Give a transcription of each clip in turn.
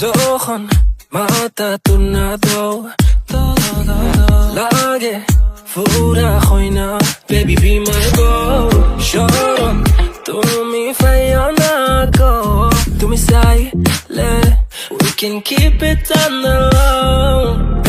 Zohan, matatunado. Todo, Lagi, fura joina Baby, be my go Lloron, tú mi fallonako Tú mi say, le We can keep it on the low.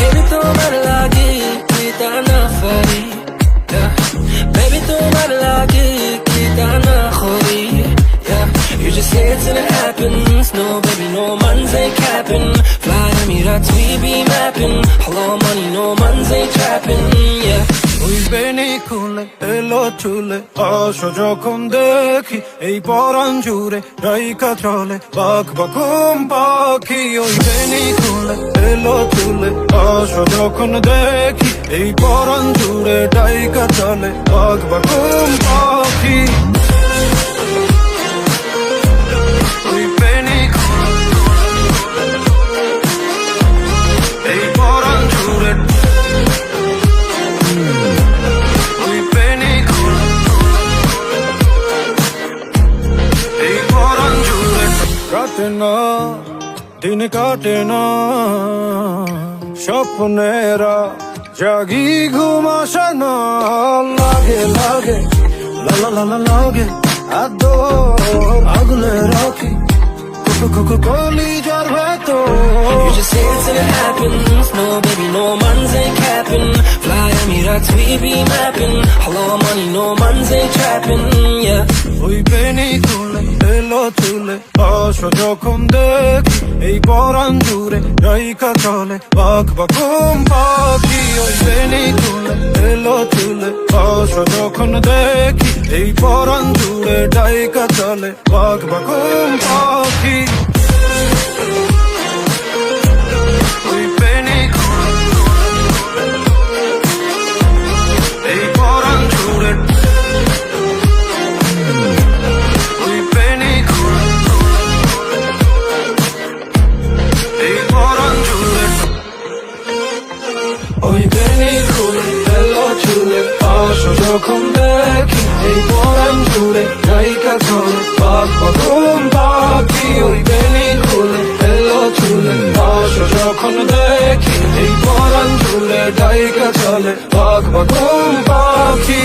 Man's ain't capping. Fly Emirates we be mapping. Hello, money, no man's ain't trapping. Yeah. ওই বেনি খুলে এলো চুলে আসো যখন দেখি। এই পরাণ জুড়ে রাইকা চলে বাক বাকুম পাখি। ওই বেনি খুলে এলো চুলে আসো যখন দেখি। এই পরাণ জুড়ে রাইকা চলে বাক বাকুম পাখি। রাতে না দিন কাটে না স্বপ্নেরা জাগি ঘুম আসে না লাগে লাগে লা লা লা লা লাগে আদর আগলে রাখি কুকু কলি যার ভেতর You just say it till it happens. No, baby, no man's ain't capping. Fly Emirates, we be mapping. Hello, money, no man's ain't trapping. Yeah. ওই বেনি তুলে এলো চুলে। আসো যখন দেখি এই পরাণ জুড়ে রাইকা চলে বাক বাকুম পাখি ওই বেনি তুলে এলো চুলে। আসো যখন দেখি এই পরাণ জুড়ে ডাইকা চলে বাক বাকুম পাখি এই পরাণ জুড়ে গায়িকা চলে পাক বাকুম পাখি ওই বেনি খুলে এলো চুলে আসো যখন দেখি এই পরাণ জুড়ে গায়িকা চলে, পাক বাকুম পাখি